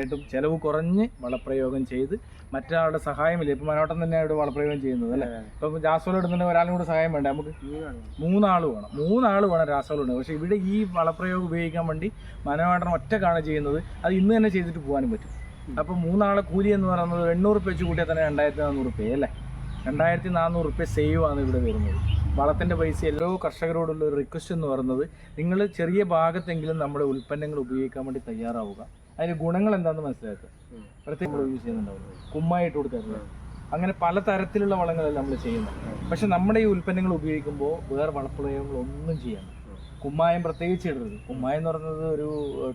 ആയിട്ടും ചെലവ് കുറഞ്ഞ് വളപ്രയോഗം ചെയ്ത് മറ്റൊരാളുടെ സഹായമില്ല ഇപ്പം മനോട്ടം തന്നെ ഇവിടെ വളപ്രയോഗം ചെയ്യുന്നത് അല്ലേ? ഇപ്പം രാസവളം ഇടുന്നുണ്ടെങ്കിൽ ഒരാളും കൂടെ സഹായം വേണ്ട? നമുക്ക് മൂന്നാൾ വേണം. മൂന്നാൾ വേണം. രാസവളം ഉണ്ട് പക്ഷെ ഇവിടെ ഈ വളപ്രയോഗം ഉപയോഗിക്കാൻ വേണ്ടി മനോട്ടം ഒറ്റക്കാണ് ചെയ്യുന്നത്. അത് ഇന്ന് തന്നെ ചെയ്തിട്ട് പോകാനും പറ്റും. അപ്പം മൂന്നാളെ കൂലി എന്ന് പറയുന്നത് എണ്ണൂറ് റുപ്യ വെച്ച് കൂട്ടിയാൽ തന്നെ രണ്ടായിരത്തി നാനൂറ് റുപ്യ അല്ലേ? രണ്ടായിരത്തി നാനൂറ് റുപ്യ സേവ് ആണ് ഇവിടെ വരുന്നത്. വളത്തിന്റെ പൈസ എല്ലാ കർഷകരോടുള്ള ഒരു റിക്വസ്റ്റ് എന്ന് പറയുന്നത് നിങ്ങൾ ചെറിയ ഭാഗത്തെങ്കിലും നമ്മുടെ ഉൽപ്പന്നങ്ങൾ ഉപയോഗിക്കാൻ വേണ്ടി തയ്യാറാവുക. അതിന് ഗുണങ്ങൾ എന്താണെന്ന് മനസ്സിലാക്കുക പ്രത്യേകം നമ്മൾ യൂസ് ചെയ്യുന്നുണ്ടാവും. കുമ്മായിട്ട് കൊടുക്കാറ് അങ്ങനെ പല തരത്തിലുള്ള വളങ്ങളല്ല നമ്മൾ ചെയ്യുന്നത്. പക്ഷെ നമ്മുടെ ഈ ഉൽപ്പന്നങ്ങൾ ഉപയോഗിക്കുമ്പോൾ വേറെ വളപ്രയോഗങ്ങളൊന്നും ചെയ്യാൻ കുമ്മായം പ്രത്യേകിച്ച് ഇടരുത്. കുമ്മായം എന്ന് പറയുന്നത് ഒരു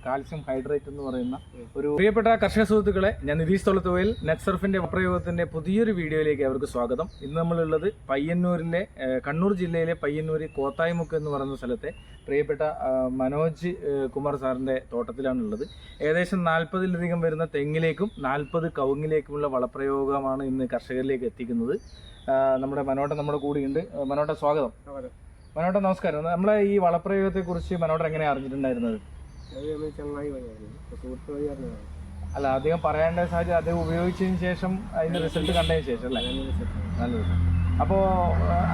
കാൽസ്യം ഹൈഡ്രേറ്റ് എന്ന് പറയുന്ന ഒരു പ്രിയപ്പെട്ട കർഷക സുഹൃത്തുക്കളെ ഞാൻ നിതീഷ് തൊളത്തുവയിൽ നെറ്റ്സർഫിന്റെ പ്രയോഗത്തിന്റെ പുതിയൊരു വീഡിയോയിലേക്ക് അവർക്ക് സ്വാഗതം. ഇന്ന് നമ്മളുള്ളത് പയ്യന്നൂരിലെ കണ്ണൂർ ജില്ലയിലെ പയ്യന്നൂര് കോത്തായിമുക്ക് എന്ന് പറയുന്ന സ്ഥലത്തെ പ്രിയപ്പെട്ട മനോജ് കുമാർ സാറിന്റെ തോട്ടത്തിലാണുള്ളത്. ഏകദേശം നാൽപ്പതിലധികം വരുന്ന തെങ്ങിലേക്കും നാൽപ്പത് കവുങ്ങിലേക്കുമുള്ള വളപ്രയോഗമാണ് ഇന്ന് കർഷകരിലേക്ക് എത്തിക്കുന്നത്. നമ്മുടെ മനോട്ടം നമ്മുടെ കൂടെയുണ്ട്. മനോട്ട സ്വാഗതം. മനോട്ട നമസ്കാരം. നമ്മളെ ഈ വളപ്രയോഗത്തെ കുറിച്ച് മനോട്ടം എങ്ങനെ അറിഞ്ഞിട്ടുണ്ടായിരുന്നത്? അല്ല അദ്ദേഹം പറയേണ്ട സാഹചര്യം അദ്ദേഹം ഉപയോഗിച്ചതിന് ശേഷം അതിന്റെ റിസൾട്ട് കണ്ടതിന് ശേഷം അല്ലേ? നല്ല അപ്പോ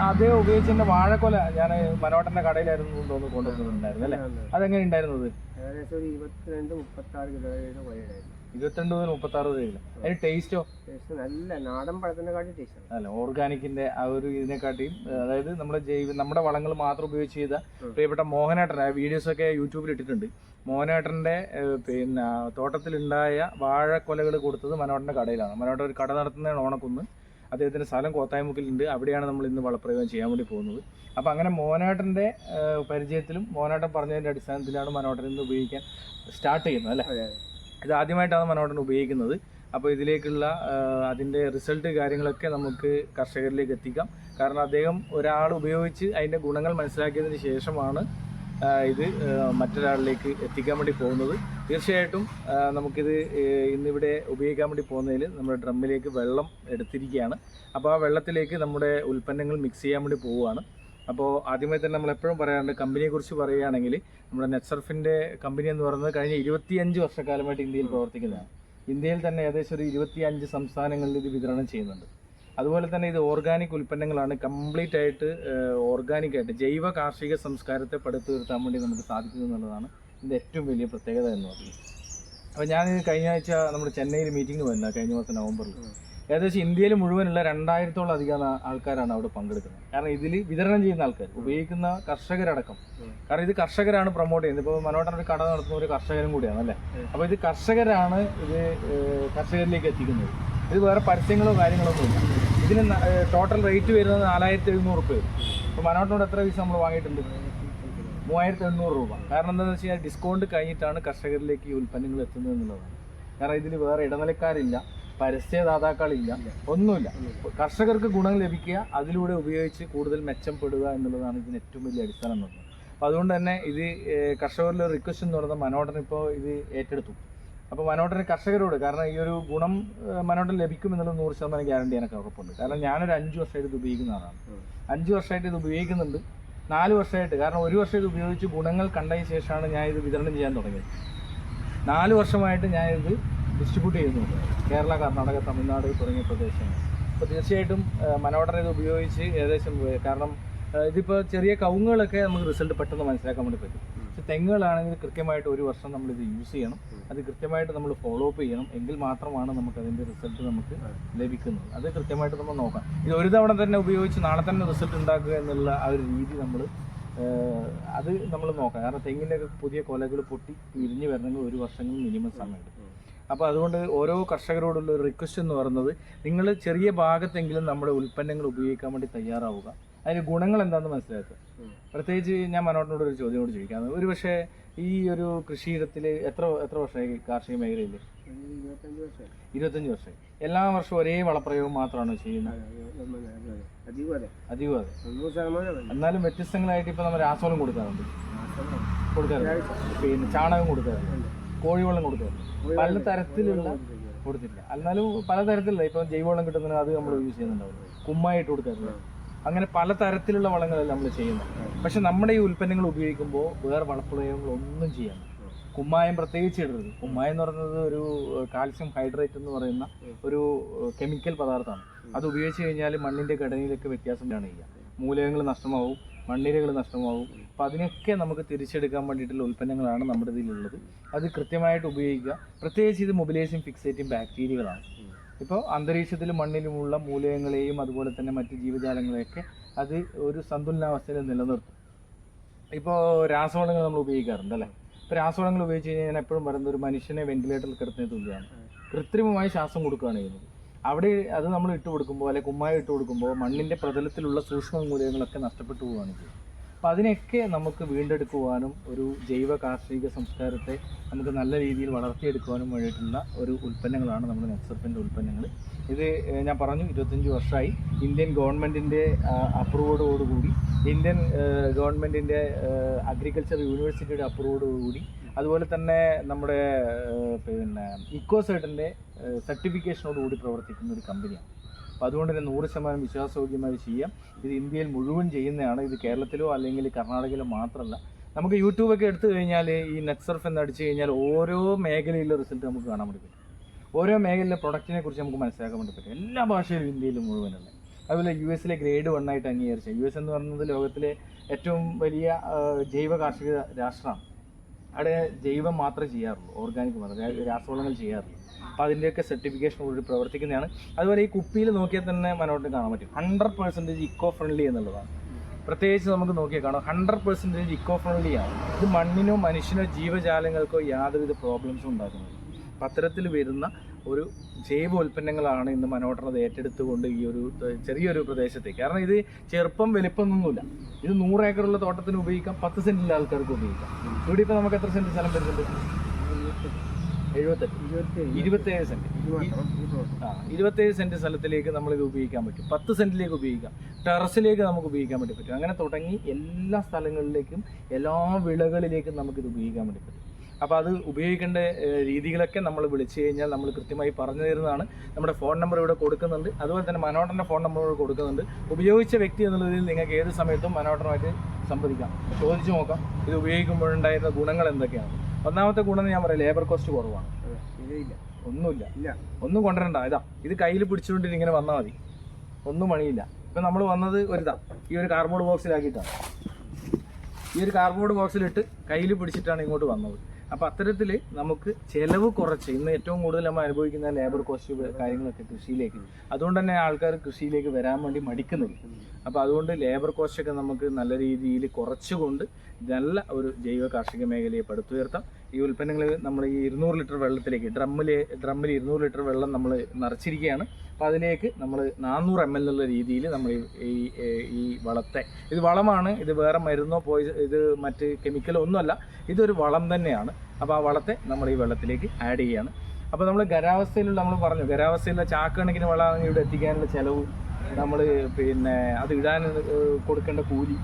അദ്ദേഹം ഉപയോഗിച്ചതിന്റെ വാഴക്കൊല ഞാൻ മനോട്ടന്റെ കടയിലായിരുന്നു തോന്നുന്നു കൊണ്ടുവന്നിട്ടുണ്ടായിരുന്നു അല്ലേ? അതെങ്ങനെ ഉണ്ടായിരുന്നത്? ഏകദേശം ഒരു ഇരുപത്തിരണ്ട് മുപ്പത്തി ആറ് കിലോയുടെ വഴിയായിരുന്നു ഇരുപത്തിരണ്ട് മുതൽ മുപ്പത്തി ആറ് വരെയില്ല അതിന് ടേസ്റ്റോ ടേസ്റ്റ് നല്ല നാടൻ പഴത്തിനെ ടേസ്റ്റ് അല്ല ഓർഗാനിക്കിന്റെ ആ ഒരു ഇതിനെക്കാട്ടിയും അതായത് നമ്മുടെ ജൈവ നമ്മുടെ വളങ്ങൾ മാത്രം ഉപയോഗിച്ച് ചെയ്ത പ്രിയപ്പെട്ട മോഹനേട്ടൻ ആ വീഡിയോസ് ഒക്കെ യൂട്യൂബിൽ ഇട്ടിട്ടുണ്ട്. മോഹനേട്ടന്റെ പിന്നെ തോട്ടത്തിലുണ്ടായ വാഴക്കൊലകൾ കൊടുത്തത് മനോട്ടന്റെ കടയിലാണ്. മനോട്ടൻ ഒരു കട നടത്തുന്നതാണ് ഓണക്കുന്ന്. അദ്ദേഹത്തിന്റെ സ്ഥലം കോത്തായ്മുക്കിലുണ്ട്. അവിടെയാണ് നമ്മൾ ഇന്ന് വളപ്രയോഗം ചെയ്യാൻ വേണ്ടി പോകുന്നത്. അപ്പോൾ അങ്ങനെ മോഹനേട്ടന്റെ പരിചയത്തിലും മോഹനേട്ടൻ പറഞ്ഞതിന്റെ അടിസ്ഥാനത്തിലാണ് മനോഹരൻ ഇന്ന് ഉപയോഗിക്കാൻ സ്റ്റാർട്ട് ചെയ്യുന്നത് അല്ലേ? ഇത് ആദ്യമായിട്ടാണ് മനോഹരൻ ഉപയോഗിക്കുന്നത്. അപ്പോൾ ഇതിലേക്കുള്ള അതിന്റെ റിസൾട്ട് കാര്യങ്ങളൊക്കെ നമുക്ക് കർഷകരിലേക്ക് എത്തിക്കാം. കാരണം അദ്ദേഹം ഒരാൾ ഉപയോഗിച്ച് അതിന്റെ ഗുണങ്ങൾ മനസ്സിലാക്കിയതിന് ശേഷമാണ് ഇത് മറ്റൊരാളിലേക്ക് എത്തിക്കാൻ വേണ്ടി പോകുന്നത്. തീർച്ചയായിട്ടും നമുക്കിത് ഇന്നിവിടെ ഉപയോഗിക്കാൻ വേണ്ടി പോകുന്നതിൽ നമ്മുടെ ഡ്രമ്മിലേക്ക് വെള്ളം എടുത്തിരിക്കുകയാണ്. അപ്പോൾ ആ വെള്ളത്തിലേക്ക് നമ്മുടെ ഉൽപ്പന്നങ്ങൾ മിക്സ് ചെയ്യാൻ വേണ്ടി പോവുകയാണ്. അപ്പോൾ ആദ്യമായി തന്നെ നമ്മൾ എപ്പോഴും പറയാറുണ്ട് കമ്പനിയെക്കുറിച്ച് പറയുകയാണെങ്കിൽ നമ്മുടെ നെറ്റ്സർഫിന്റെ കമ്പനി എന്ന് പറയുന്നത് കഴിഞ്ഞ ഇരുപത്തിയഞ്ച് വർഷക്കാലമായിട്ട് ഇന്ത്യയിൽ പ്രവർത്തിക്കുന്നതാണ്. ഇന്ത്യയിൽ തന്നെ ഏകദേശം ഒരു ഇരുപത്തിയഞ്ച് സംസ്ഥാനങ്ങളിൽ ഇത് വിതരണം ചെയ്യുന്നുണ്ട്. അതുപോലെ തന്നെ ഇത് ഓർഗാനിക് ഉൽപ്പന്നങ്ങളാണ് കംപ്ലീറ്റ് ആയിട്ട് ഓർഗാനിക് ആയിട്ട് ജൈവ കാർഷിക സംസ്കാരത്തെ പടുത്തുയർത്താൻ വേണ്ടി നമുക്ക് സാധിക്കുന്നു എന്നുള്ളതാണ് ഇതിന്റെ ഏറ്റവും വലിയ പ്രത്യേകത എന്ന് പറയുന്നത്. അപ്പോൾ ഞാൻ കഴിഞ്ഞ ആഴ്ച നമ്മുടെ ചെന്നൈയിൽ മീറ്റിംഗ് വന്നതാണ് കഴിഞ്ഞ മാസം നവംബറിൽ. ഏകദേശം ഇന്ത്യയിൽ മുഴുവനുള്ള രണ്ടായിരത്തോളം അധികം ആൾക്കാരാണ് അവിടെ പങ്കെടുക്കുന്നത്. കാരണം ഇതിൽ വിതരണം ചെയ്യുന്ന ആൾക്കാർ ഉപയോഗിക്കുന്ന കർഷകരടക്കം. കാരണം ഇത് കർഷകരാണ് പ്രൊമോട്ട് ചെയ്യുന്നത്. ഇപ്പോൾ മനോഹരൻ ഒരു കട നടത്തുന്ന ഒരു കർഷകരും കൂടിയാണ് അല്ലേ? അപ്പോൾ ഇത് കർഷകരാണ് ഇത് കർഷകരിലേക്ക് എത്തിക്കുന്നത്. ഇത് വേറെ പരസ്യങ്ങളോ കാര്യങ്ങളോ ഒന്നുമില്ല. ഇതിന് ടോട്ടൽ റേറ്റ് വരുന്നത് നാലായിരത്തി എഴുന്നൂറ് രൂപ വരും. അപ്പോൾ മനോട്ടനോട് എത്ര പൈസ നമ്മൾ വാങ്ങിയിട്ടുണ്ട്? മൂവായിരത്തി എണ്ണൂറ് രൂപ. കാരണം എന്താണെന്ന് വെച്ച് കഴിഞ്ഞാൽ ഡിസ്കൗണ്ട് കഴിഞ്ഞിട്ടാണ് കർഷകരിലേക്ക് ഈ ഉൽപ്പന്നങ്ങൾ എത്തുന്നത് എന്നുള്ളതാണ്. കാരണം ഇതിൽ വേറെ ഇടനിലക്കാരില്ല. പരസ്യദാതാക്കളില്ല ഒന്നുമില്ല. കർഷകർക്ക് ഗുണം ലഭിക്കുക അതിലൂടെ ഉപയോഗിച്ച് കൂടുതൽ മെച്ചപ്പെടുക എന്നുള്ളതാണ് ഇതിന് ഏറ്റവും വലിയ അടിസ്ഥാനം എന്ന് പറയുന്നത്. അപ്പോൾ അതുകൊണ്ട് തന്നെ ഇത് കർഷകരിലെ റിക്വസ്റ്റ് എന്ന് പറയുന്നത് മനോടൻ ഇപ്പോൾ ഇത് ഏറ്റെടുത്തു. അപ്പോൾ മനോട്ടന് കർഷകരോട് കാരണം ഈ ഒരു ഗുണം മനോടൻ ലഭിക്കും എന്നുള്ള നൂറ് ശതമാനം ഗ്യാരണ്ടി എനിക്ക് ഉറപ്പുണ്ട്. കാരണം ഞാനൊരു അഞ്ച് വർഷമായിട്ട് ഇത് ഉപയോഗിക്കുന്ന ആളാണ്. അഞ്ച് വർഷമായിട്ട് ഇത് ഉപയോഗിക്കുന്നുണ്ട്. നാല് വർഷമായിട്ട് കാരണം ഒരു വർഷം ഇത് ഉപയോഗിച്ച് ഗുണങ്ങൾ കണ്ടതിന് ശേഷമാണ് ഞാൻ ഇത് വിതരണം ചെയ്യാൻ തുടങ്ങിയത്. നാല് വർഷമായിട്ട് ഞാൻ ഇത് ഡിസ്ട്രിബ്യൂട്ട് ചെയ്യുന്നുണ്ട് കേരള കർണാടക തമിഴ്നാട് തുടങ്ങിയ പ്രദേശങ്ങൾ. അപ്പോൾ തീർച്ചയായിട്ടും മനോടൻ ഇത് ഉപയോഗിച്ച് ഏകദേശം കാരണം ഇതിപ്പോൾ ചെറിയ കവുങ്ങുകളൊക്കെ നമുക്ക് റിസൾട്ട് പെട്ടെന്ന് മനസ്സിലാക്കാൻ വേണ്ടി പറ്റും. പക്ഷെ തെങ്ങുകളാണെങ്കിൽ കൃത്യമായിട്ട് ഒരു വർഷം നമ്മൾ ഇത് യൂസ് ചെയ്യണം. അത് കൃത്യമായിട്ട് നമ്മൾ ഫോളോ അപ്പ് ചെയ്യണം. എങ്കിൽ മാത്രമാണ് നമുക്ക് അതിന്റെ റിസൾട്ട് നമുക്ക് ലഭിക്കുന്നത്. അത് കൃത്യമായിട്ട് നമ്മൾ നോക്കാം. ഇത് ഒരു തവണ തന്നെ ഉപയോഗിച്ച് നാളെ തന്നെ റിസൾട്ട് ഉണ്ടാക്കുക എന്നുള്ള ആ ഒരു രീതി നമ്മൾ അത് നമ്മൾ നോക്കാം. കാരണം തെങ്ങിന്റെ പുതിയ കൊലകൾ പൊട്ടി വിരിഞ്ഞ് വരണമെങ്കിൽ ഒരു വർഷങ്ങൾ മിനിമം സമയമുണ്ട്. അപ്പോൾ അതുകൊണ്ട് ഓരോ കർഷകരോടുള്ള ഒരു റിക്വസ്റ്റ് എന്ന് പറയുന്നത് നിങ്ങൾ ചെറിയ ഭാഗത്തെങ്കിലും നമ്മുടെ ഉൽപ്പന്നങ്ങൾ ഉപയോഗിക്കാൻ വേണ്ടി തയ്യാറാവുക. അതിന് ഗുണങ്ങൾ എന്താണെന്ന് മനസ്സിലാക്കുക. പ്രത്യേകിച്ച് ഞാൻ മനോട്ടിനോട് ഒരു ചോദ്യം കൂടി ചോദിക്കാം ഒരു പക്ഷേ ഈ ഒരു കൃഷിയിടത്തിൽ എത്ര എത്ര വർഷമായി കാർഷിക മേഖലയിൽ ഇരുപത്തഞ്ച് വർഷമായി. ഇരുപത്തഞ്ച് എല്ലാ വർഷവും ഒരേ വളപ്രയോഗം മാത്രമാണ് ചെയ്യുന്നത്. അധികം അതെ. എന്നാലും വ്യത്യസ്തങ്ങളായിട്ട് ഇപ്പം നമ്മൾ രാസവളം കൊടുക്കാറുണ്ട്. കൊടുക്കാറുണ്ട്. പിന്നെ ചാണകം കൊടുക്കാറുണ്ട്. കോഴിവെള്ളം കൊടുക്കാറുണ്ട്. പല തരത്തിലുള്ള കൊടുത്തില്ല എന്നാലും പല തരത്തിലുള്ള ഇപ്പം ജൈവവളം കിട്ടുന്നത് അത് നമ്മൾ യൂസ് ചെയ്യുന്നുണ്ടാവും. കുമ്മായിട്ട് കൊടുക്കാറുണ്ട് അങ്ങനെ പല തരത്തിലുള്ള വളങ്ങളല്ല നമ്മൾ ചെയ്യുന്നത്. പക്ഷെ നമ്മുടെ ഈ ഉൽപ്പന്നങ്ങൾ ഉപയോഗിക്കുമ്പോൾ വേറെ വളപ്രയോഗങ്ങൾ ഒന്നും ചെയ്യാൻ കുമ്മായം പ്രത്യേകിച്ച് ഇടരുത്. കുമ്മായം എന്ന് പറയുന്നത് ഒരു കാൽസ്യം ഹൈഡ്രേറ്റ് എന്ന് പറയുന്ന ഒരു കെമിക്കൽ പദാർത്ഥമാണ്. അത് ഉപയോഗിച്ച് കഴിഞ്ഞാൽ മണ്ണിന്റെ ഘടനയിലൊക്കെ വ്യത്യാസം കാണിക്കുക മൂലകങ്ങൾ നഷ്ടമാവും. മണ്ണിരകൾ നഷ്ടമാകും. അപ്പോൾ അതിനൊക്കെ നമുക്ക് തിരിച്ചെടുക്കാൻ വേണ്ടിയിട്ടുള്ള ഉൽപ്പന്നങ്ങളാണ് നമ്മുടെ ഇതിലുള്ളത്. അത് കൃത്യമായിട്ട് ഉപയോഗിക്കുക. പ്രത്യേകിച്ച് ഇത് മൊബിലൈസിങ് ഫിക്സേറ്റിംഗ് ബാക്ടീരിയകളാണ്. ഇപ്പോൾ അന്തരീക്ഷത്തിലും മണ്ണിലുമുള്ള മൂലകങ്ങളെയും അതുപോലെ തന്നെ മറ്റ് ജീവജാലങ്ങളെയൊക്കെ അത് ഒരു സന്തുലനാവസ്ഥയിൽ നിലനിർത്തും. ഇപ്പോൾ രാസവളങ്ങൾ നമ്മൾ ഉപയോഗിക്കാറുണ്ട് അല്ലേ? ഇപ്പോൾ രാസവളങ്ങൾ ഉപയോഗിച്ച് കഴിഞ്ഞാൽ ഞാൻ എപ്പോഴും പറയുന്നത് ഒരു മനുഷ്യനെ വെന്റിലേറ്ററിൽ കിടത്തുന്ന തുല്യമാണ്. കൃത്രിമമായി ശ്വാസം കൊടുക്കുകയാണ് ചെയ്യുന്നത്. അവിടെ അത് നമ്മൾ ഇട്ട് കൊടുക്കുമ്പോൾ അല്ലെങ്കിൽ കുമ്മായം ഇട്ട് കൊടുക്കുമ്പോൾ മണ്ണിന്റെ പ്രതലത്തിലുള്ള സൂക്ഷ്മ മൂലകങ്ങളൊക്കെ നഷ്ടപ്പെട്ടു പോവുകയാണ് ചെയ്യുന്നത് അപ്പോൾ അതിനെയൊക്കെ നമുക്ക് വീണ്ടെടുക്കുവാനും ഒരു ജൈവ കാർഷിക സംസ്കാരത്തെ നമുക്ക് നല്ല രീതിയിൽ വളർത്തിയെടുക്കുവാനും വേണ്ടിയിട്ടുള്ള ഒരു ഉൽപ്പന്നങ്ങളാണ് നമ്മുടെ നെക്സർപ്പിന്റെ ഉൽപ്പന്നങ്ങൾ ഇത് ഞാൻ പറഞ്ഞു ഇരുപത്തഞ്ച് വർഷമായി ഇന്ത്യൻ ഗവൺമെന്റിന്റെ അപ്രൂവോടുകൂടി ഇന്ത്യൻ ഗവൺമെന്റിന്റെ അഗ്രികൾച്ചർ യൂണിവേഴ്സിറ്റിയുടെ അപ്രൂവോടുകൂടി അതുപോലെ തന്നെ നമ്മുടെ പിന്നെ ഇക്കോസൈഡിന്റെ സർട്ടിഫിക്കേഷനോടുകൂടി പ്രവർത്തിക്കുന്ന ഒരു കമ്പനിയാണ്. അപ്പോൾ അതുകൊണ്ട് തന്നെ നൂറ് ശതമാനം വിശ്വാസയോഗ്യമായി ചെയ്യാം ഇത് ഇന്ത്യയിൽ മുഴുവൻ ചെയ്യുന്നതാണ്. ഇത് കേരളത്തിലോ അല്ലെങ്കിൽ കർണാടകയിലോ മാത്രമല്ല. നമുക്ക് യൂട്യൂബൊക്കെ എടുത്തു കഴിഞ്ഞാൽ ഈ നെക്സർഫ് എന്ന് അടിച്ചു കഴിഞ്ഞാൽ ഓരോ മേഖലയിലെ റിസൾട്ട് നമുക്ക് കാണാൻ വേണ്ടി പറ്റും. ഓരോ മേഖലയിലെ പ്രൊഡക്റ്റിനെ കുറിച്ച് നമുക്ക് മനസ്സിലാക്കാൻ വേണ്ടി പറ്റും. എല്ലാ ഭാഷയിലും ഇന്ത്യയിലും മുഴുവനുണ്ട് അതുപോലെ യു എസിലെ ഗ്രേഡ് വൺ ആയിട്ട് അംഗീകരിച്ച യു എസ് എന്ന് പറയുന്നത് ലോകത്തിലെ ഏറ്റവും വലിയ ജൈവ കാർഷിക രാഷ്ട്രമാണ്. അവിടെ ജൈവം മാത്രമേ ചെയ്യാറുള്ളൂ. ഓർഗാനിക് മാത്രം. രാസവളങ്ങൾ ചെയ്യാറുള്ളൂ അപ്പോൾ അതിന്റെയൊക്കെ സർട്ടിഫിക്കേഷൻ കൂടി പ്രവർത്തിക്കുന്നതാണ്. അതുപോലെ ഈ കുപ്പിയിൽ നോക്കിയാൽ തന്നെ മനോട്ട് കാണാൻ പറ്റും. ഹൺഡ്രഡ് പെർസെന്റേജ് ഇക്കോ ഫ്രണ്ട്ലി എന്നുള്ളതാണ്. പ്രത്യേകിച്ച് നമുക്ക് നോക്കിയാൽ കാണാം. ഹൺഡ്രഡ് പെർസെന്റേജ് ഇക്കോ ഫ്രണ്ട്ലി ആണ്. ഇത് മണ്ണിനോ മനുഷ്യനോ ജീവജാലങ്ങൾക്കോ യാതൊരുവിധ പ്രോബ്ലംസും ഉണ്ടാക്കുന്നില്ല. അപ്പം അത്തരത്തിൽ വരുന്ന ഒരു ജൈവ ഉൽപ്പന്നങ്ങളാണ് ഇന്ന് മനോട്ടറത് ഏറ്റെടുത്തുകൊണ്ട് ഈ ഒരു ചെറിയൊരു പ്രദേശത്തേക്ക്. കാരണം ഇത് ചെറുപ്പം വലിപ്പമൊന്നുമില്ല ഇത് നൂറ് ഏക്കറുള്ള തോട്ടത്തിന് ഉപയോഗിക്കാം പത്ത് സെന്റിലെ ആൾക്കാർക്ക് ഉപയോഗിക്കാം. ഇവിടെ ഇപ്പോൾ നമുക്ക് എത്ര സെന്റ് സ്ഥലം വരുന്നുണ്ട്? എഴുപത്തെട്ട്. ഇരുപത്തി ഇരുപത്തേഴ് ആ ഇരുപത്തേഴ് സെന്റ് സ്ഥലത്തിലേക്ക് നമ്മൾ ഇത് ഉപയോഗിക്കാൻ പറ്റും. പത്ത് സെന്റിലേക്ക് ഉപയോഗിക്കാം. ടെറസിലേക്ക് നമുക്ക് ഉപയോഗിക്കാൻ വേണ്ടി പറ്റും. അങ്ങനെ തുടങ്ങി എല്ലാ സ്ഥലങ്ങളിലേക്കും എല്ലാ വിളകളിലേക്കും നമുക്കിത് ഉപയോഗിക്കാൻ വേണ്ടി പറ്റും. അപ്പോൾ അത് ഉപയോഗിക്കേണ്ട രീതികളൊക്കെ നമ്മൾ വിളിച്ചു കഴിഞ്ഞാൽ നമ്മൾ കൃത്യമായി പറഞ്ഞു തരുന്നതാണ്. നമ്മുടെ ഫോൺ നമ്പർ ഇവിടെ കൊടുക്കുന്നുണ്ട്. അതുപോലെ തന്നെ മനോട്ടന്റെ ഫോൺ നമ്പർ ഇവിടെ കൊടുക്കുന്നുണ്ട്. ഉപയോഗിച്ച വ്യക്തി എന്നുള്ള രീതിയിൽ നിങ്ങൾക്ക് ഏത് സമയത്തും മനോഹരമായിട്ട് സംവദിക്കാം. ചോദിച്ചു നോക്കാം. ഇത് ഉപയോഗിക്കുമ്പോഴുണ്ടായിരുന്ന ഗുണങ്ങൾ എന്തൊക്കെയാണ്? ഒന്നാമത്തെ ഗുണം ഞാൻ പറയാം ലേബർ കോസ്റ്റ് കുറവാണ്. ഒന്നുമില്ല. ഇല്ല. ഒന്നും കൊണ്ടുവരണ്ട. ഇതാ ഇത് കയ്യിൽ പിടിച്ചുകൊണ്ടിട്ട് ഇങ്ങനെ വന്നാൽ മതി. ഒന്നും പണിയില്ല. ഇപ്പം നമ്മൾ വന്നത് ഒരിതാ ഈ ഒരു കാർബോർഡ് ബോക്സിലാക്കിയിട്ടാണ് ഈ ഒരു കാർബോർഡ് ബോക്സിലിട്ട് കയ്യിൽ പിടിച്ചിട്ടാണ് ഇങ്ങോട്ട് വന്നത്. അപ്പോൾ അത്തരത്തിൽ നമുക്ക് ചെലവ് കുറച്ച് ഇന്ന് ഏറ്റവും കൂടുതൽ നമ്മൾ അനുഭവിക്കുന്ന ലേബർ കോസ്റ്റ് കാര്യങ്ങളൊക്കെ കൃഷിയിലേക്ക്. അതുകൊണ്ട് തന്നെ ആൾക്കാർ കൃഷിയിലേക്ക് വരാൻ വേണ്ടി മടിക്കുന്നില്ല. അപ്പോൾ അതുകൊണ്ട് ലേബർ കോസ്റ്റൊക്കെ നമുക്ക് നല്ല രീതിയിൽ കുറച്ചുകൊണ്ട് നല്ല ഒരു ജൈവ കാർഷിക മേഖലയെ പടുത്തുയർത്താം ഈ ഉൽപ്പന്നങ്ങൾ നമ്മൾ ഈ ഇരുന്നൂറ് ലിറ്റർ വെള്ളത്തിലേക്ക് ഡ്രമ്മിൽ ഡ്രമ്മിൽ ഇരുന്നൂറ് ലിറ്റർ വെള്ളം നമ്മൾ നിറച്ചിരിക്കുകയാണ്. അപ്പോൾ അതിലേക്ക് നമ്മൾ നാനൂറ് എം എൽ എന്നുള്ള രീതിയിൽ നമ്മൾ ഈ ഈ- വളത്തെ ഇത് വളമാണ് ഇത് വേറെ മരുന്നോ പോയി ഇത് മറ്റ് കെമിക്കലോ ഒന്നുമല്ല ഇതൊരു വളം തന്നെയാണ്. അപ്പോൾ ആ വളത്തെ നമ്മൾ ഈ വെള്ളത്തിലേക്ക് ആഡ് ചെയ്യുകയാണ്. അപ്പോൾ നമ്മൾ ഖരാവസ്ഥയിലുള്ള നമ്മൾ പറഞ്ഞു ഖരാവസ്ഥയിലുള്ള ചാക്കണക്കിന് കണക്കിന് വളമാണ് ഇവിടെ എത്തിക്കാനുള്ള ചിലവ് നമ്മൾ പിന്നെ അത് ഇടാൻ കൊടുക്കേണ്ട കൂലി.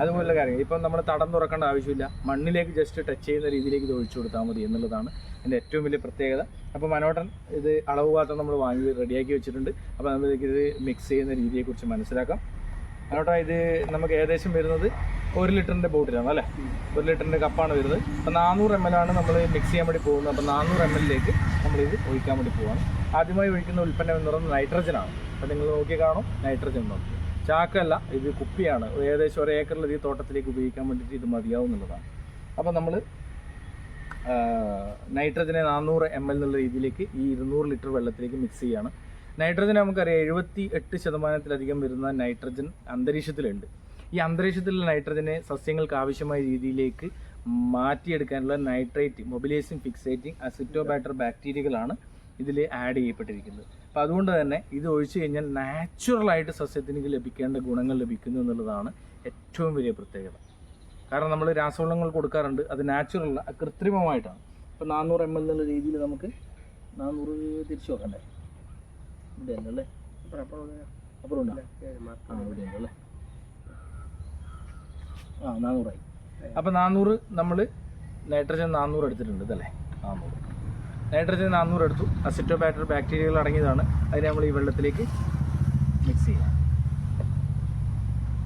അതുപോലുള്ള കാര്യങ്ങൾ. ഇപ്പം നമ്മൾ തടം തുറക്കേണ്ട ആവശ്യമില്ല. മണ്ണിലേക്ക് ജസ്റ്റ് ടച്ച് ചെയ്യുന്ന രീതിയിലേക്ക് ഇത് ഒഴിച്ചു കൊടുത്താൽ മതി എന്നുള്ളതാണ് എന്റെ ഏറ്റവും വലിയ പ്രത്യേകത. അപ്പോൾ മനോട്ടൻ ഇത് അളവ് പാത്രം നമ്മൾ വാങ്ങി റെഡിയാക്കി വെച്ചിട്ടുണ്ട്. അപ്പോൾ നമ്മൾക്ക് ഇത് മിക്സ് ചെയ്യുന്ന രീതിയെക്കുറിച്ച് മനസ്സിലാക്കാം. മനോട്ടാ ഇത് നമുക്ക് ഏകദേശം വരുന്നത് ഒരു ലിറ്ററിന്റെ ബോട്ടിലാണ് അല്ലേ? ഒരു ലിറ്ററിന്റെ കപ്പാണ് വരുന്നത്. അപ്പോൾ നാനൂറ് എം എൽ ആണ് നമ്മൾ മിക്സ് ചെയ്യാൻ വേണ്ടി പോകുന്നത്. അപ്പോൾ നാനൂറ് എം എല്ലിലേക്ക് നമ്മളിത് ഒഴിക്കാൻ വേണ്ടി പോവാണ്. ആദ്യമായി ഒഴിക്കുന്ന ഉൽപ്പന്നം എന്ന് പറയുന്നത് നൈട്രജനാണ് അപ്പോൾ നിങ്ങൾ നോക്കി കാണും. നൈട്രജൻ നോക്കി ചാക്കല്ല ഇത് കുപ്പിയാണ്. ഏകദേശം ഒരു ഏക്കറിൽ ഈ തോട്ടത്തിലേക്ക് ഉപയോഗിക്കാൻ വേണ്ടിയിട്ട് ഇത് മതിയാവുന്നുള്ളതാണ് അപ്പോൾ നമ്മൾ നൈട്രജനെ നാനൂറ് എം എൽ എന്നുള്ള രീതിയിലേക്ക് ഈ ഇരുന്നൂറ് ലിറ്റർ വെള്ളത്തിലേക്ക് മിക്സ് ചെയ്യുകയാണ് നൈട്രജൻ നമുക്കറിയാം എഴുപത്തി എട്ട് ശതമാനത്തിലധികം വരുന്ന നൈട്രജൻ അന്തരീക്ഷത്തിലുണ്ട്. ഈ അന്തരീക്ഷത്തിലുള്ള നൈട്രജനെ സസ്യങ്ങൾക്ക് ആവശ്യമായ രീതിയിലേക്ക് മാറ്റിയെടുക്കാനുള്ള നൈട്രേറ്റ് മൊബിലൈസിങ് ഫിക്സേറ്റിംഗ് അസിറ്റോബാക്ടർ ബാക്ടീരിയകളാണ് ഇതിൽ ആഡ് ചെയ്യപ്പെട്ടിരിക്കുന്നത്. അപ്പോൾ അതുകൊണ്ട് തന്നെ ഇത് ഒഴിച്ചു കഴിഞ്ഞാൽ നാച്ചുറലായിട്ട് സസ്യത്തിന് ലഭിക്കേണ്ട ഗുണങ്ങൾ ലഭിക്കുന്നു എന്നുള്ളതാണ് ഏറ്റവും വലിയ പ്രത്യേകത. കാരണം നമ്മൾ രാസവളങ്ങൾ കൊടുക്കാറുണ്ട് അത് നാച്ചുറൽ കൃത്രിമമായിട്ടാണ്. ഇപ്പം നാനൂറ് എം എൽ എന്നുള്ള രീതിയിൽ നമുക്ക് നാനൂറ് തിരിച്ചു വെക്കണ്ടേ ഇവിടെ അല്ലേ? അപ്പുറം ഉണ്ടോ? ആ ഇവിടെ ഉണ്ടല്ലേ ആ നാനൂറായി അപ്പോൾ നാനൂറ് നമ്മൾ നൈട്രജൻ നാനൂറ് എടുത്തിട്ടുണ്ട് ഇതല്ലേ? നാനൂറ് നൈട്രജൻ നാനൂറ് എടുത്തു. അസിറ്റോബാക്ടർ ബാക്ടീരിയകൾ അടങ്ങിയതാണ്. അതിനെ നമ്മൾ ഈ വെള്ളത്തിലേക്ക് മിക്സ് ചെയ്യാം.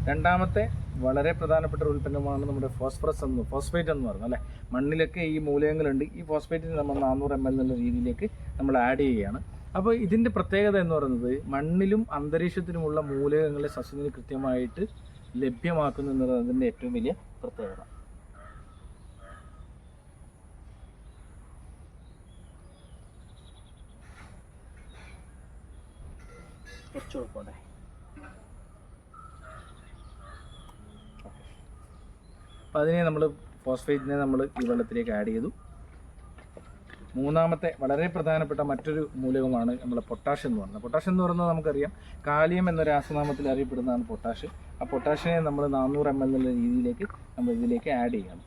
രണ്ടാമത്തെ വളരെ പ്രധാനപ്പെട്ട ഒരു ഉൽപ്പന്നമാണ് നമ്മുടെ ഫോസ്ഫറസ് എന്ന് ഫോസ്ഫേറ്റ് എന്ന് പറയുന്നത് അല്ലേ? മണ്ണിലൊക്കെ ഈ മൂലകങ്ങളുണ്ട്. ഈ ഫോസ്ഫേറ്റിന് നമ്മൾ നാനൂറ് എം എൽ എന്നുള്ള രീതിയിലേക്ക് നമ്മൾ ആഡ് ചെയ്യുകയാണ്. അപ്പോൾ ഇതിന്റെ പ്രത്യേകത എന്ന് പറയുന്നത് മണ്ണിലും അന്തരീക്ഷത്തിലുമുള്ള മൂലകങ്ങളെ സസ്യത്തിന് കൃത്യമായിട്ട് ലഭ്യമാക്കുന്നു എന്നുള്ളത് അതിന്റെ ഏറ്റവും വലിയ പ്രത്യേകത. കുറച്ച് അതിനെ നമ്മൾ ഫോസ്ഫേറ്റിനെ നമ്മൾ ഈ വെള്ളത്തിലേക്ക് ആഡ് ചെയ്തു. മൂന്നാമത്തെ വളരെ പ്രധാനപ്പെട്ട മറ്റൊരു മൂലകമാണ് നമ്മൾ പൊട്ടാഷ് എന്ന് പറയുന്നത്. പൊട്ടാഷ് എന്ന് പറയുന്നത് നമുക്കറിയാം കാലിയം എന്ന രാസനാമത്തിൽ അറിയപ്പെടുന്നതാണ് പൊട്ടാഷ് ആ പൊട്ടാഷിനെ നമ്മൾ നാനൂറ് എം എൽ എന്നുള്ള രീതിയിലേക്ക് നമ്മൾ ഇതിലേക്ക് ആഡ് ചെയ്യണം.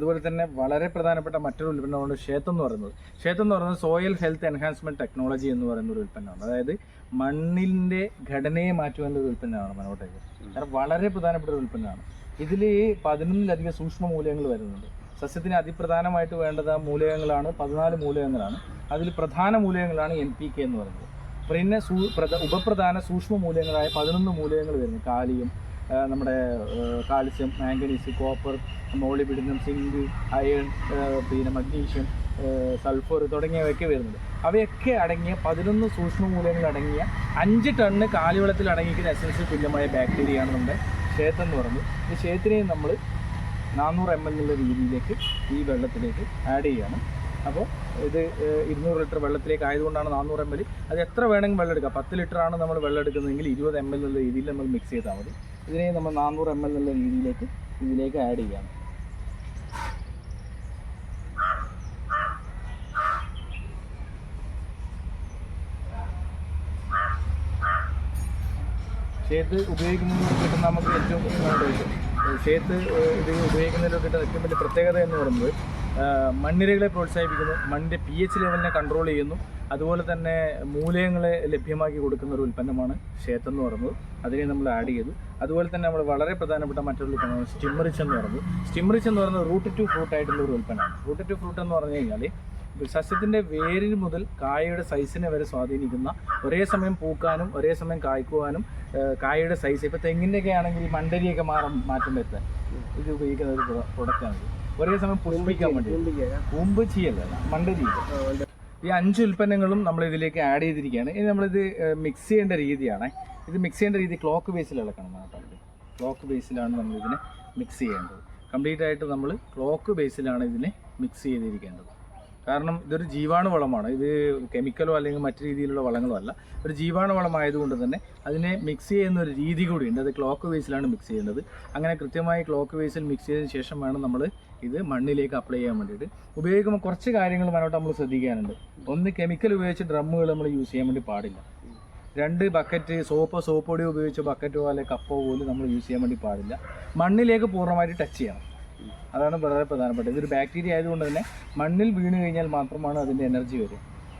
അതുപോലെ തന്നെ വളരെ പ്രധാനപ്പെട്ട മറ്റൊരു ഉൽപ്പന്നമാണ് ക്ഷേത്രം എന്ന് പറയുന്നത്. ക്ഷേത്രം എന്ന് പറയുന്നത് സോയിൽ ഹെൽത്ത് എൻഹാൻസ്മെന്റ് ടെക്നോളജി എന്ന് പറയുന്ന ഒരു ഉൽപ്പന്നമാണ്. അതായത് മണ്ണിന്റെ ഘടനയെ മാറ്റുവാനുള്ള ഒരു ഉൽപ്പന്നമാണ് മനോട്ടേക്ക് കാരണം വളരെ പ്രധാനപ്പെട്ട ഒരു ഉൽപ്പന്നമാണ്. ഇതിൽ പതിനൊന്നിലധികം സൂക്ഷ്മ മൂലകങ്ങൾ വരുന്നുണ്ട്. സസ്യത്തിന് അതിപ്രധാനമായിട്ട് വേണ്ടത് മൂലകങ്ങളാണ് പതിനാല് മൂലകങ്ങളാണ്. അതിൽ പ്രധാന മൂലകങ്ങളാണ് എൻ പി കെ എന്ന് പറയുന്നത്. പിന്നെ ഉപപ്രധാന സൂക്ഷ്മ മൂലകങ്ങളായ പതിനൊന്ന് മൂലകങ്ങൾ വരുന്നു. കാലിയം നമ്മുടെ calcium manganese copper molybdenum zinc iron പിന്നെ മഗ്നീഷ്യം സൾഫർ തുടങ്ങിയവയൊക്കെ വരുന്നുണ്ട്. അവയൊക്കെ അടങ്ങിയ പതിനൊന്ന് സൂക്ഷ്മ മൂലങ്ങൾ അടങ്ങിയ അഞ്ച് ടണ്ണ് കാലിവെള്ളത്തിൽ അടങ്ങിയിരിക്കുന്ന എസൻസിൽ തുല്യമായ ബാക്ടീരിയയാണ് നമ്മുടെ ക്ഷേത്രം എന്ന് പറയുന്നത്. ഈ ക്ഷേത്രയും നമ്മൾ നാനൂറ് എം എൽ എന്നുള്ള രീതിയിലേക്ക് ഈ വെള്ളത്തിലേക്ക് ആഡ് ചെയ്യാണ് അപ്പോൾ ഇത് ഇരുന്നൂറ് ലിറ്റർ വെള്ളത്തിലേക്ക് ആയതുകൊണ്ടാണ് നാനൂറ് എം എൽ. അത് എത്ര വേണമെങ്കിൽ വെള്ളം എടുക്കാം. പത്ത് ആണ് നമ്മൾ വെള്ളം എടുക്കുന്നതെങ്കിൽ ഇരുപത് എം എൽ എന്നുള്ള രീതിയിൽ നമ്മൾ മിക്സ് ചെയ്താൽ മതി. ഇതിനെ നമ്മൾ നാനൂറ് എം എൽ എന്നുള്ള രീതിയിലേക്ക് ഇതിലേക്ക് ആഡ് ചെയ്യാം. ഷേത്ത് ഉപയോഗിക്കുന്നതിന് കിട്ടുന്ന നമുക്ക് ഏറ്റവും ഷേത്ത് ഇത് ഉപയോഗിക്കുന്നതിൽ കിട്ടുന്ന ഏറ്റവും വലിയ പ്രത്യേകത എന്ന് പറയുന്നത് മണ്ണിരകളെ പ്രോത്സാഹിപ്പിക്കുന്നു മണ്ണിന്റെ പി എച്ച് ലെവലിനെ കൺട്രോൾ ചെയ്യുന്നു. അതുപോലെ തന്നെ മൂലയങ്ങളെ ലഭ്യമാക്കി കൊടുക്കുന്ന ഒരു ഉൽപ്പന്നമാണ് ക്ഷേത്രം എന്ന് പറയുന്നത്. അതിനെ നമ്മൾ ആഡ് ചെയ്തു അതുപോലെ തന്നെ നമ്മൾ വളരെ പ്രധാനപ്പെട്ട മറ്റൊരു ഉൽപ്പന്നമാണ് സ്റ്റിമറിച്ച് എന്ന് പറയുന്നത്. സ്റ്റിമറിച്ച് എന്ന് പറയുന്നത് റൂട്ട് ടു ഫ്രൂട്ട് ആയിട്ടുള്ള ഒരു ഉൽപ്പന്നമാണ്. റൂട്ട് ടു ഫ്രൂട്ട് എന്ന് പറഞ്ഞു കഴിഞ്ഞാൽ സസ്യത്തിന്റെ വേരിൽ മുതൽ കായയുടെ സൈസിനെ വരെ സ്വാധീനിക്കുന്ന ഒരേ സമയം പൂക്കാനും ഒരേ സമയം കായ്ക്കുവാനും കായയുടെ സൈസ് ഇപ്പോൾ തെങ്ങിന്റെയൊക്കെ ആണെങ്കിൽ മണ്ടരിയൊക്കെ മാറും മാറ്റം വരുത്താൻ. ഇത് ഉപയോഗിക്കുന്ന ഒരു പ്രൊഡക്റ്റാണ് ഒരേ സമയം പുഷ്പിക്കാൻ വേണ്ടി. കൂമ്പ് ചെയ്യല്ല മണ്ട മണ്ടരി ഈ അഞ്ച് ഉൽപ്പന്നങ്ങളും നമ്മൾ ഇതിലേക്ക് ആഡ് ചെയ്തിരിക്കുകയാണ്. ഇനി നമ്മളിത് മിക്സ് ചെയ്യേണ്ട രീതിയാണ്. ഇത് മിക്സ് ചെയ്യേണ്ട രീതി ക്ലോക്ക് ബേസിൽ ഇളക്കണം കേട്ടോ ക്ലോക്ക് ബേസിലാണ് നമ്മൾ ഇതിനെ മിക്സ് ചെയ്യേണ്ടത്. കംപ്ലീറ്റ് ആയിട്ട് നമ്മൾ ക്ലോക്ക് ബേസിലാണ് ഇതിനെ മിക്സ് ചെയ്തിരിക്കേണ്ടത്. കാരണം ഇതൊരു ജീവാണു വളമാണ്. ഇത് കെമിക്കലോ അല്ലെങ്കിൽ മറ്റു രീതിയിലുള്ള വളങ്ങളോ അല്ല. ഒരു ജീവാണു വളമായതുകൊണ്ട് തന്നെ അതിനെ മിക്സ് ചെയ്യുന്ന ഒരു രീതി കൂടിയുണ്ട്. അത് ക്ലോക്ക് വേസിലാണ് മിക്സ് ചെയ്യേണ്ടത്. അങ്ങനെ കൃത്യമായി ക്ലോക്ക് വേസിൽ മിക്സ് ചെയ്തതിന് ശേഷം വേണം നമ്മൾ ഇത് മണ്ണിലേക്ക് അപ്ലൈ ചെയ്യാൻ വേണ്ടിയിട്ട്. ഉപയോഗിക്കുമ്പോൾ കുറച്ച് കാര്യങ്ങൾ മനോട്ട് നമ്മൾ ശ്രദ്ധിക്കാനുണ്ട്. ഒന്ന് കെമിക്കൽ ഉപയോഗിച്ച് ഡ്രമ്മുകൾ നമ്മൾ യൂസ് ചെയ്യാൻ വേണ്ടി പാടില്ല. രണ്ട് ബക്കറ്റ് സോപ്പ് സോപ്പ് പൊടി ഉപയോഗിച്ച് ബക്കറ്റോ അല്ലെ കപ്പോ പോലും നമ്മൾ യൂസ് ചെയ്യാൻ വേണ്ടി പാടില്ല. മണ്ണിലേക്ക് പൂർണമായിട്ട് ടച്ച് ചെയ്യണം. അതാണ് വളരെ പ്രധാനപ്പെട്ടത്. ഇതൊരു ബാക്ടീരിയ ആയതുകൊണ്ട് തന്നെ മണ്ണിൽ വീണ് കഴിഞ്ഞാൽ മാത്രമാണ് അതിന്റെ എനർജി വരിക.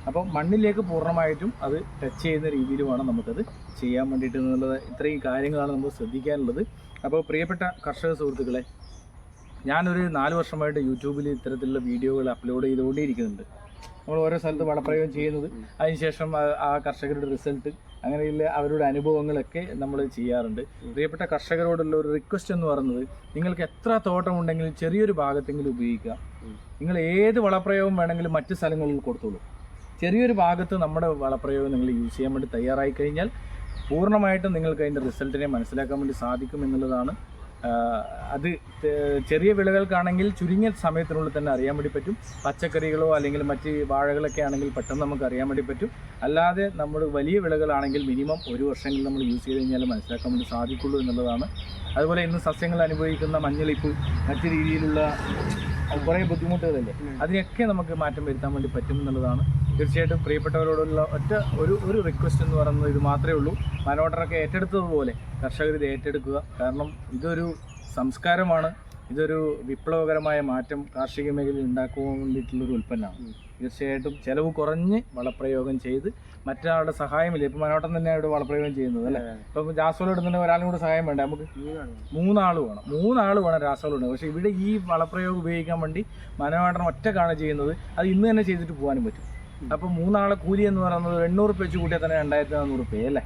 അപ്പോൾ മണ്ണിലേക്ക് പൂർണമായിട്ടും അത് ടച്ച് ചെയ്യുന്ന രീതിയിൽ വേണം നമുക്കത് ചെയ്യാൻ വേണ്ടിയിട്ട് എന്നുള്ളത് ഇത്രയും കാര്യങ്ങളാണ് നമ്മൾ ശ്രദ്ധിക്കാനുള്ളത്. അപ്പോൾ പ്രിയപ്പെട്ട കർഷക സുഹൃത്തുക്കളെ ഞാനൊരു നാല് വർഷമായിട്ട് യൂട്യൂബിൽ ഇത്തരത്തിലുള്ള വീഡിയോകൾ അപ്ലോഡ് ചെയ്തുകൊണ്ടേയിരിക്കുന്നുണ്ട്. നമ്മൾ ഓരോ സ്ഥലത്ത് വളപ്രയോഗം ചെയ്യുന്നത് അതിനുശേഷം ആ- കർഷകരുടെ റിസൾട്ട് അങ്ങനെയുള്ള അവരുടെ അനുഭവങ്ങളൊക്കെ നമ്മൾ ചെയ്യാറുണ്ട്. പ്രിയപ്പെട്ട കർഷകരോടുള്ള ഒരു റിക്വസ്റ്റ് എന്ന് പറയുന്നത് നിങ്ങൾക്ക് എത്ര തോട്ടമുണ്ടെങ്കിലും ചെറിയൊരു ഭാഗത്തെങ്കിലും ഉപയോഗിക്കുക. നിങ്ങൾ ഏത് വളപ്രയോഗം വേണമെങ്കിലും മറ്റ് സ്ഥലങ്ങളിൽ കൊടുത്തോളൂ. ചെറിയൊരു ഭാഗത്ത് നമ്മുടെ വളപ്രയോഗം നിങ്ങൾ യൂസ് ചെയ്യാൻ വേണ്ടി തയ്യാറായി കഴിഞ്ഞാൽ പൂർണമായിട്ടും നിങ്ങൾക്ക് അതിന്റെ റിസൾട്ടിനെ മനസ്സിലാക്കാൻ വേണ്ടി സാധിക്കും എന്നുള്ളതാണ് അത് ചെറിയ വിളകൾക്കാണെങ്കിൽ ചുരുങ്ങിയ സമയത്തിനുള്ളിൽ തന്നെ അറിയാൻ വേണ്ടി പറ്റും. പച്ചക്കറികളോ അല്ലെങ്കിൽ മറ്റ് വാഴകളൊക്കെ ആണെങ്കിൽ പെട്ടെന്ന് നമുക്ക് അറിയാൻ വേണ്ടി പറ്റും. അല്ലാതെ നമ്മൾ വലിയ വിളകളാണെങ്കിൽ മിനിമം ഒരു വർഷമെങ്കിലും നമ്മൾ യൂസ് ചെയ്ത് കഴിഞ്ഞാൽ മനസ്സിലാക്കാൻ വേണ്ടി സാധിക്കുള്ളൂ എന്നുള്ളതാണ്. അതുപോലെ ഇന്ന് സസ്യങ്ങൾ അനുഭവിക്കുന്ന മഞ്ഞളിപ്പ് മറ്റു രീതിയിലുള്ള കുറേ ബുദ്ധിമുട്ടുകളല്ലേ? അതിനൊക്കെ നമുക്ക് മാറ്റം വരുത്താൻ വേണ്ടി പറ്റും എന്നുള്ളതാണ്. തീർച്ചയായിട്ടും പ്രിയപ്പെട്ടവരോടുള്ള ഒറ്റ ഒരു ഒരു റിക്വസ്റ്റ് എന്ന് പറയുന്നത് ഇത് മാത്രമേ ഉള്ളൂ. മനോട്ടറൊക്കെ ഏറ്റെടുത്തതുപോലെ കർഷകർ ഇത് ഏറ്റെടുക്കുക. കാരണം ഇതൊരു സംസ്കാരമാണ്. ഇതൊരു വിപ്ലവകരമായ മാറ്റം കാർഷിക മേഖലയിൽ ഉണ്ടാക്കുവാൻ വേണ്ടിയിട്ടുള്ളൊരു ഉൽപ്പന്നമാണ്. തീർച്ചയായിട്ടും ചിലവ് കുറഞ്ഞ് വളപ്രയോഗം ചെയ്ത് മറ്റൊരാളുടെ സഹായമില്ല. ഇപ്പം മനോട്ടം തന്നെ ഇവിടെ വളപ്രയോഗം ചെയ്യുന്നത് അല്ലേ? ഇപ്പം രാസവളം ഇടുന്നുണ്ടെങ്കിൽ ഒരാളും കൂടെ സഹായം വേണ്ട? നമുക്ക് മൂന്നാൾ വേണം. മൂന്നാൾ വേണം. രാസവളം ഇടുന്നത്. പക്ഷേ ഇവിടെ ഈ വളപ്രയോഗം ഉപയോഗിക്കാൻ വേണ്ടി മനോട്ടം ഒറ്റക്കാണ് ചെയ്യുന്നത്. അത് ഇന്ന് തന്നെ ചെയ്തിട്ട് പോകാനും പറ്റും. അപ്പോൾ മൂന്നാളെ കൂലി എന്ന് പറയുന്നത് എണ്ണൂറ് റുപ്യ വെച്ച് കൂട്ടിയാൽ തന്നെ രണ്ടായിരത്തി നാനൂറ് റുപ്യ അല്ലേ?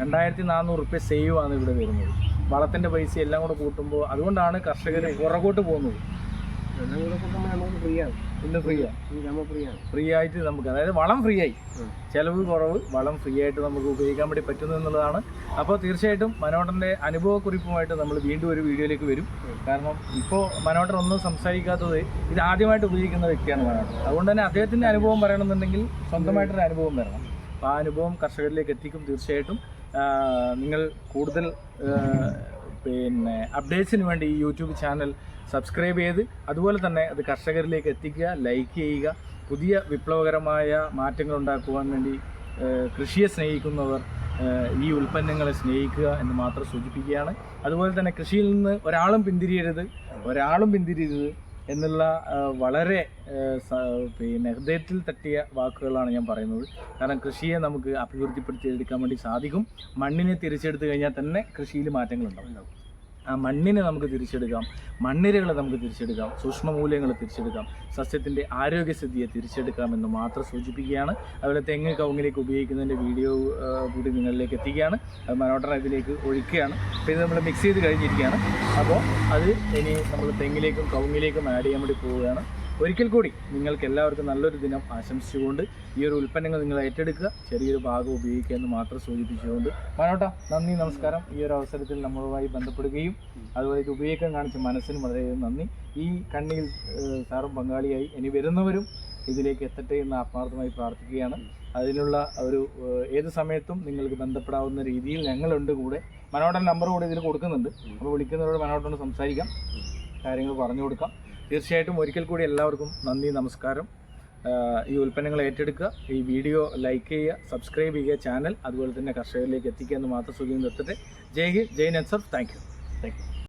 രണ്ടായിരത്തി നാനൂറ് റുപ്യ സേവ് ആണ് ഇവിടെ വരുന്നത്. വളത്തിന്റെ പൈസ എല്ലാം കൂടെ കൂട്ടുമ്പോൾ അതുകൊണ്ടാണ് കർഷകർ പുറകോട്ട് പോകുന്നത്. ഫ്രീ ആണ്. ഇന്ന് ഫ്രീ ആണ് ഈ നമ്മൾ ഫ്രീ ആയിട്ട് നമുക്ക് അതായത് വളം ഫ്രീ ആയി. ചെലവ് കുറവ് വളം ഫ്രീ ആയിട്ട് നമുക്ക് ഉപയോഗിക്കാൻ വേണ്ടി പറ്റുന്നു എന്നുള്ളതാണ്. അപ്പോൾ തീർച്ചയായിട്ടും മനോട്ടന്റെ അനുഭവക്കുറിപ്പുമായിട്ട് നമ്മൾ വീണ്ടും ഒരു വീഡിയോയിലേക്ക് വരും. കാരണം ഇപ്പോൾ മനോട്ടൻ ഒന്നും സംസാരിക്കാത്തത് ഇത് ആദ്യമായിട്ട് ഉപയോഗിക്കുന്ന വ്യക്തിയാണ് മനോട്ടൻ. അതുകൊണ്ട് തന്നെ അദ്ദേഹത്തിന്റെ അനുഭവം പറയണമെന്നുണ്ടെങ്കിൽ സ്വന്തമായിട്ടൊരു അനുഭവം വരണം. അപ്പോൾ ആ അനുഭവം കർഷകരിലേക്ക് എത്തിക്കും തീർച്ചയായിട്ടും. നിങ്ങൾ കൂടുതൽ പിന്നെ അപ്ഡേറ്റ്സിന് വേണ്ടി ഈ യൂട്യൂബ് ചാനൽ സബ്സ്ക്രൈബ് ചെയ്ത് അതുപോലെ തന്നെ അത് കർഷകരിലേക്ക് എത്തിക്കുക ലൈക്ക് ചെയ്യുക പുതിയ വിപ്ലവകരമായ മാറ്റങ്ങൾ ഉണ്ടാക്കുവാൻ വേണ്ടി കൃഷിയെ സ്നേഹിക്കുന്നവർ ഈ ഉൽപ്പന്നങ്ങളെ സ്നേഹിക്കുക എന്ന് മാത്രം സൂചിപ്പിക്കുകയാണ്. അതുപോലെ തന്നെ കൃഷിയിൽ നിന്ന് ഒരാളും പിന്തിരിയരുത് ഒരാളും പിന്തിരിയരുത് എന്നുള്ള വളരെ പിന്നെ ഹൃദയത്തിൽ തട്ടിയ വാക്കുകളാണ് ഞാൻ പറയുന്നത്. കാരണം കൃഷിയെ നമുക്ക് അഭിവൃദ്ധിപ്പെടുത്തി എടുക്കാൻ വേണ്ടി സാധിക്കും. മണ്ണിനെ തിരിച്ചെടുത്തു കഴിഞ്ഞാൽ തന്നെ കൃഷിയിൽ മാറ്റങ്ങളുണ്ടാവും. ആ മണ്ണിനെ നമുക്ക് തിരിച്ചെടുക്കാം. മണ്ണിരകളെ നമുക്ക് തിരിച്ചെടുക്കാം. സൂക്ഷ്മമൂല്യങ്ങൾ തിരിച്ചെടുക്കാം. സസ്യത്തിന്റെ ആരോഗ്യസ്ഥിതിയെ തിരിച്ചെടുക്കാം എന്ന് മാത്രം സൂചിപ്പിക്കുകയാണ്. അതുപോലെ തെങ്ങ് കവുങ്ങിലേക്ക് ഉപയോഗിക്കുന്നതിന്റെ വീഡിയോ കൂടി നിങ്ങളിലേക്ക് എത്തിക്കുകയാണ്. അത് മനോട്ടർ ഇതിലേക്ക് ഒഴിക്കുകയാണ്. അപ്പോൾ ഇത് നമ്മൾ മിക്സ് ചെയ്ത് കഴിഞ്ഞിരിക്കുകയാണ്. അപ്പോൾ അത് ഇനി നമ്മൾ തെങ്ങിലേക്കും കവുങ്ങിലേക്കും ആഡ് ചെയ്യാൻ വേണ്ടി പോവുകയാണ്. ഒരിക്കൽ കൂടി നിങ്ങൾക്ക് എല്ലാവർക്കും നല്ലൊരു ദിനം ആശംസിച്ചുകൊണ്ട് ഈ ഒരു ഉൽപ്പന്നങ്ങൾ നിങ്ങൾ ഏറ്റെടുക്കുക. ചെറിയൊരു ഭാഗം ഉപയോഗിക്കുക എന്ന് മാത്രം സൂചിപ്പിച്ചുകൊണ്ട്. മനോട്ട നന്ദി നമസ്കാരം. ഈ ഒരു അവസരത്തിൽ നമ്മളുമായി ബന്ധപ്പെടുകയും അതുപോലെ ഇത് ഉപയോഗിക്കാൻ കാണിച്ച മനസ്സിന് വളരെയധികം നന്ദി. ഈ കണ്ണിയിൽ സാറും പങ്കാളിയായി ഇനി വരുന്നവരും ഇതിലേക്ക് എത്തട്ടെ എന്ന് ആത്മാർത്ഥമായി പ്രാർത്ഥിക്കുകയാണ്. അതിനുള്ള ഒരു ഏത് സമയത്തും നിങ്ങൾക്ക് ബന്ധപ്പെടാവുന്ന രീതിയിൽ ഞങ്ങളുണ്ട് കൂടെ. മനോട്ടൻ നമ്പർ കൂടെ ഇതിൽ കൊടുക്കുന്നുണ്ട്. അപ്പോൾ വിളിക്കുന്നവരോട് മനോട്ടോട് സംസാരിക്കാം. കാര്യങ്ങൾ പറഞ്ഞു കൊടുക്കാം. തീർച്ചയായിട്ടും ഒരിക്കൽ കൂടി എല്ലാവർക്കും നന്ദി നമസ്കാരം. ഈ ഉൽപ്പന്നങ്ങൾ ഏറ്റെടുക്കുക ഈ വീഡിയോ ലൈക്ക് ചെയ്യുക സബ്സ്ക്രൈബ് ചെയ്യുക ചാനൽ അതുപോലെ തന്നെ കർഷകരിലേക്ക് എത്തിക്കുക എന്ന് മാത്രം സൂചന നിർത്തട്ടെ. ജയ് ഹിന്ദ് ജയ് യു താങ്ക് യു